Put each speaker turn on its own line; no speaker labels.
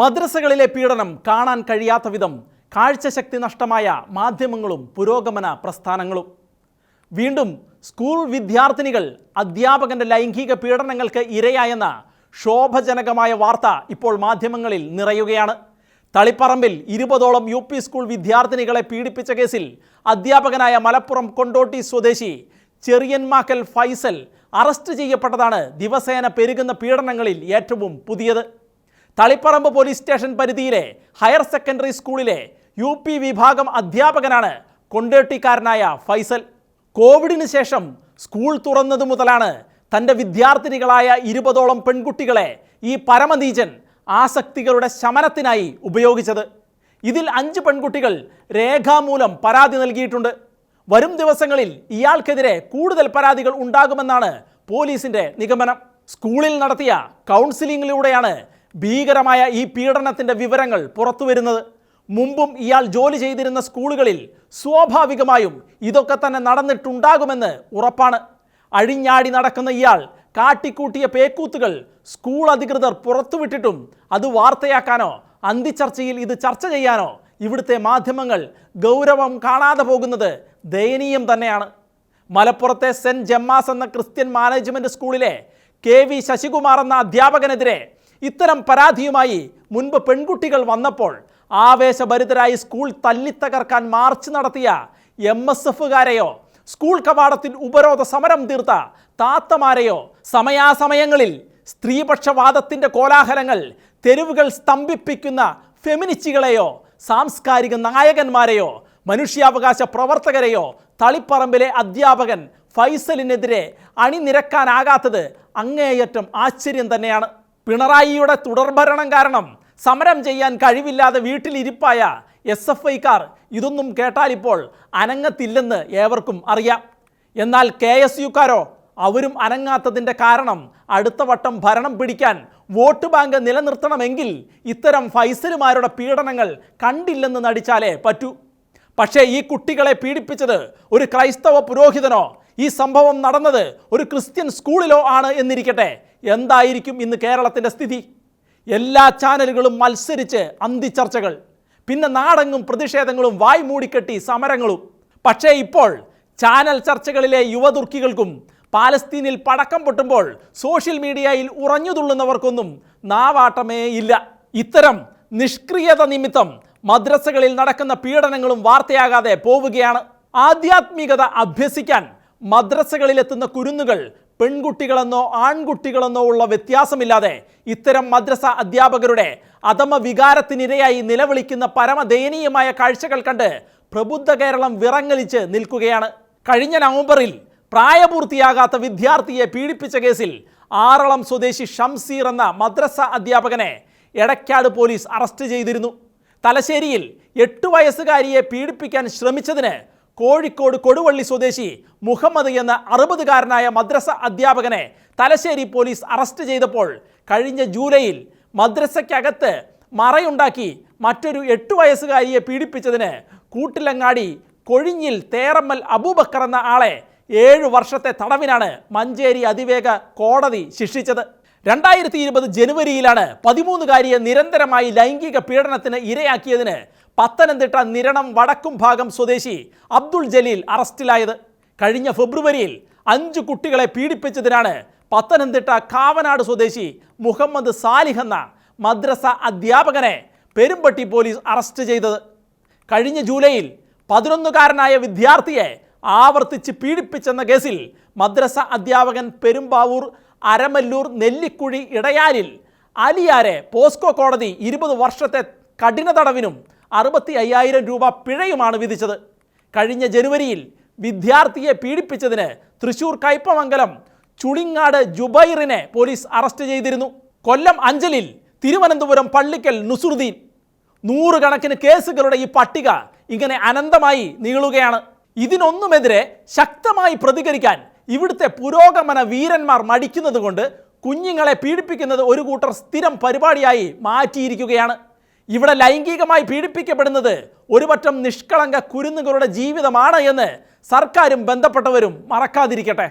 മദ്രസകളിലെ പീഡനം കാണാൻ കഴിയാത്ത വിധം കാഴ്ചശക്തി നഷ്ടമായ മാധ്യമങ്ങളും പുരോഗമന പ്രസ്ഥാനങ്ങളും. വീണ്ടും സ്കൂൾ വിദ്യാർത്ഥിനികൾ അധ്യാപകന്റെ ലൈംഗിക പീഡനങ്ങൾക്ക് ഇരയായെന്ന ശോഭജനകമായ വാർത്ത ഇപ്പോൾ മാധ്യമങ്ങളിൽ നിറയുകയാണ്. തളിപ്പറമ്പിൽ ഇരുപതോളം യു പി സ്കൂൾ വിദ്യാർത്ഥിനികളെ പീഡിപ്പിച്ച കേസിൽ അധ്യാപകനായ മലപ്പുറം കൊണ്ടോട്ടി സ്വദേശി ചെറിയന്മാക്കൽ ഫൈസൽ അറസ്റ്റ് ചെയ്യപ്പെട്ടതാണ് ദിവസേന പെരുകുന്ന പീഡനങ്ങളിൽ ഏറ്റവും പുതിയത്. തളിപ്പറമ്പ് പോലീസ് സ്റ്റേഷൻ പരിധിയിലെ ഹയർ സെക്കൻഡറി സ്കൂളിലെ യു പി വിഭാഗം അധ്യാപകനാണ് കൊണ്ടേട്ടിക്കാരനായ ഫൈസൽ. കോവിഡിന് ശേഷം സ്കൂൾ തുറന്നതു മുതലാണ് തന്റെ വിദ്യാർത്ഥിനികളായ ഇരുപതോളം പെൺകുട്ടികളെ ഈ പരമനീജൻ ആസക്തികളുടെ ശമനത്തിനായി ഉപയോഗിച്ചത്. ഇതിൽ അഞ്ച് പെൺകുട്ടികൾ രേഖാമൂലം പരാതി നൽകിയിട്ടുണ്ട്. വരും ദിവസങ്ങളിൽ ഇയാൾക്കെതിരെ കൂടുതൽ പരാതികൾ ഉണ്ടാകുമെന്നാണ് പോലീസിന്റെ നിഗമനം. സ്കൂളിൽ നടത്തിയ കൗൺസിലിങ്ങിലൂടെയാണ് ഭീകരമായ ഈ പീഡനത്തിന്റെ വിവരങ്ങൾ പുറത്തു വരുന്നത് മുമ്പും ഇയാൾ ജോലി ചെയ്തിരുന്ന സ്കൂളുകളിൽ സ്വാഭാവികമായും ഇതൊക്കെ തന്നെ നടന്നിട്ടുണ്ടാകുമെന്ന് ഉറപ്പാണ്. അഴിഞ്ഞാടി നടക്കുന്ന ഇയാൾ കാട്ടിക്കൂട്ടിയ പേക്കൂത്തുകൾ സ്കൂൾ അധികൃതർ പുറത്തുവിട്ടിട്ടും അത് വാർത്തയാക്കാനോ അന്തിച്ചർച്ചയിൽ ഇത് ചർച്ച ചെയ്യാനോ ഇവിടുത്തെ മാധ്യമങ്ങൾ ഗൗരവം കാണാതെ പോകുന്നത് ദയനീയം തന്നെയാണ്. മലപ്പുറത്തെ സെന്റ് ജമ്മാസ് എന്ന ക്രിസ്ത്യൻ മാനേജ്മെന്റ് സ്കൂളിലെ കെ വി ശശികുമാർ എന്ന അധ്യാപകനെതിരെ ഇത്തരം പരാതിയുമായി മുൻപ് പെൺകുട്ടികൾ വന്നപ്പോൾ ആവേശഭരിതരായി സ്കൂൾ തല്ലിത്തകർക്കാൻ മാർച്ച് നടത്തിയ എം എസ് എഫുകാരെയോ സ്കൂൾ കവാടത്തിൽ ഉപരോധ സമരം തീർത്ത താത്തമാരെയോ സമയാസമയങ്ങളിൽ സ്ത്രീപക്ഷവാദത്തിന്റെ കോലാഹലങ്ങൾ തെരുവുകൾ സ്തംഭിപ്പിക്കുന്ന ഫെമിനിസ്റ്റുകളെയോ സാംസ്കാരിക നായകന്മാരെയോ മനുഷ്യാവകാശ പ്രവർത്തകരെയോ തളിപ്പറമ്പിലെ അധ്യാപകൻ ഫൈസലിനെതിരെ അണിനിരക്കാനാകാത്തത് അങ്ങേയറ്റം ആശ്ചര്യം തന്നെയാണ്. പിണറായിയുടെ തുടർഭരണം കാരണം സമരം ചെയ്യാൻ കഴിവില്ലാതെ വീട്ടിലിരിപ്പായ എസ് എഫ് ഐക്കാർ ഇതൊന്നും കേട്ടാലിപ്പോൾ അനങ്ങത്തില്ലെന്ന് ഏവർക്കും അറിയാം. എന്നാൽ കെ എസ് യുക്കാരോ അവരും അനങ്ങാത്തതിന്റെ കാരണം അടുത്ത വട്ടം ഭരണം പിടിക്കാൻ വോട്ട് ബാങ്ക് നിലനിർത്തണമെങ്കിൽ ഇത്തരം ഫൈസലുമാരുടെ പീഡനങ്ങൾ കണ്ടില്ലെന്ന് നടിച്ചാലേ പറ്റൂ. പക്ഷേ ഈ കുട്ടികളെ പീഡിപ്പിച്ചത് ഒരു ക്രൈസ്തവ പുരോഹിതനോ ഈ സംഭവം നടന്നത് ഒരു ക്രിസ്ത്യൻ സ്കൂളിലോ ആണ് എന്നിരിക്കട്ടെ. എന്തായിരിക്കും ഇന്ന് കേരളത്തിന്റെ സ്ഥിതി? എല്ലാ ചാനലുകളും മത്സരിച്ച് അന്തിച്ചർച്ചകൾ പിന്നെ നാടെങ്ങും പ്രതിഷേധങ്ങളും വായ് മൂടിക്കെട്ടി സമരങ്ങളും. പക്ഷേ ഇപ്പോൾ ചാനൽ ചർച്ചകളിലെ യുവതുർക്കികൾക്കും പാലസ്തീനിൽ പടക്കം പൊട്ടുമ്പോൾ സോഷ്യൽ മീഡിയയിൽ ഉറഞ്ഞുതുള്ളുന്നവർക്കൊന്നും നാവാട്ടമേ ഇല്ല. ഇത്തരം നിഷ്ക്രിയത നിമിത്തം മദ്രസകളിൽ നടക്കുന്ന പീഡനങ്ങളും വാർത്തയാകാതെ പോവുകയാണ്. ആധ്യാത്മികത അഭ്യസിക്കാൻ മദ്രസകളിലെത്തുന്ന കുരുന്നുകൾ പെൺകുട്ടികളെന്നോ ആൺകുട്ടികളെന്നോ ഉള്ള വ്യത്യാസമില്ലാതെ ഇത്തരം മദ്രസ അധ്യാപകരുടെ അധമ വികാരത്തിനിരയായി നിലവിളിക്കുന്ന പരമദയനീയമായ കാഴ്ചകൾ കണ്ട് പ്രബുദ്ധ കേരളം വിറങ്ങലിച്ച് നിൽക്കുകയാണ്. കഴിഞ്ഞ നവംബറിൽ പ്രായപൂർത്തിയാകാത്ത വിദ്യാർത്ഥിയെ പീഡിപ്പിച്ച കേസിൽ ആറളം സ്വദേശി ഷംസീർ എന്ന മദ്രസ അധ്യാപകനെ എടക്കാട് പോലീസ് അറസ്റ്റ് ചെയ്തിരുന്നു. തലശ്ശേരിയിൽ എട്ട് വയസ്സുകാരിയെ പീഡിപ്പിക്കാൻ ശ്രമിച്ചതിന് കോഴിക്കോട് കൊടുവള്ളി സ്വദേശി മുഹമ്മദ് എന്ന അറുപതുകാരനായ മദ്രസ അധ്യാപകനെ തലശ്ശേരി പോലീസ് അറസ്റ്റ് ചെയ്തപ്പോൾ കഴിഞ്ഞ ജൂലൈയിൽ മദ്രസയ്ക്കകത്ത് മറയുണ്ടാക്കി മറ്റൊരു എട്ട് വയസ്സുകാരിയെ പീഡിപ്പിച്ചതിന് കൂട്ടിലങ്ങാടി കൊഴിഞ്ഞിൽ തേറമ്മൽ അബൂബക്കർ എന്ന ആളെ ഏഴു വർഷത്തെ തടവിനാണ് മഞ്ചേരി അതിവേഗ കോടതി ശിക്ഷിച്ചത്. രണ്ടായിരത്തി ഇരുപത് ജനുവരിയിലാണ് പതിമൂന്നുകാരിയെ നിരന്തരമായി ലൈംഗിക പീഡനത്തിന് ഇരയാക്കിയതിന് പത്തനംതിട്ട നിരണം വടക്കും ഭാഗം സ്വദേശി അബ്ദുൾ ജലീൽ അറസ്റ്റിലായത്. കഴിഞ്ഞ ഫെബ്രുവരിയിൽ അഞ്ച് കുട്ടികളെ പീഡിപ്പിച്ചതിനാണ് പത്തനംതിട്ട കാവനാട് സ്വദേശി മുഹമ്മദ് സാലിഹ് എന്ന മദ്രസ അധ്യാപകനെ പെരുമ്പട്ടി പോലീസ് അറസ്റ്റ് ചെയ്തത്. കഴിഞ്ഞ ജൂലൈയിൽ പതിനൊന്നുകാരനായ വിദ്യാർത്ഥിയെ ആവർത്തിച്ച് പീഡിപ്പിച്ചെന്ന കേസിൽ മദ്രസ അധ്യാപകൻ പെരുമ്പാവൂർ അരമല്ലൂർ നെല്ലിക്കുഴി ഇടയാലിൽ അലിയാരെ പോസ്കോ കോടതി ഇരുപത് വർഷത്തെ കഠിന തടവിനും അറുപത്തി അയ്യായിരം രൂപ പിഴയുമാണ് വിധിച്ചത്. കഴിഞ്ഞ ജനുവരിയിൽ വിദ്യാർത്ഥിയെ പീഡിപ്പിച്ചതിന് തൃശൂർ കയ്പമംഗലം ചുളിങ്ങാട് ജുബൈറിനെ പോലീസ് അറസ്റ്റ് ചെയ്തിരുന്നു. കൊല്ലം അഞ്ചലിൽ തിരുവനന്തപുരം പള്ളിക്കൽ നുസുറുദ്ദീൻ നൂറുകണക്കിന് കേസുകളുടെ ഈ പട്ടിക ഇങ്ങനെ അനന്തമായി നീളുകയാണ്. ഇതിനൊന്നുമെതിരെ ശക്തമായി പ്രതികരിക്കാൻ ഇവിടുത്തെ പുരോഗമന വീരന്മാർ മടിക്കുന്നതുകൊണ്ട് കുഞ്ഞുങ്ങളെ പീഡിപ്പിക്കുന്നത് ഒരു കൂട്ടർ സ്ഥിരം പരിപാടിയായി മാറ്റിയിരിക്കുകയാണ്. ഇവിടെ ലൈംഗികമായി പീഡിപ്പിക്കപ്പെടുന്നത് ഒരുപറ്റം നിഷ്കളങ്ക കുരുന്നുകളുടെ ജീവിതമാണ് എന്ന് സർക്കാരും ബന്ധപ്പെട്ടവരും മറക്കാതിരിക്കട്ടെ.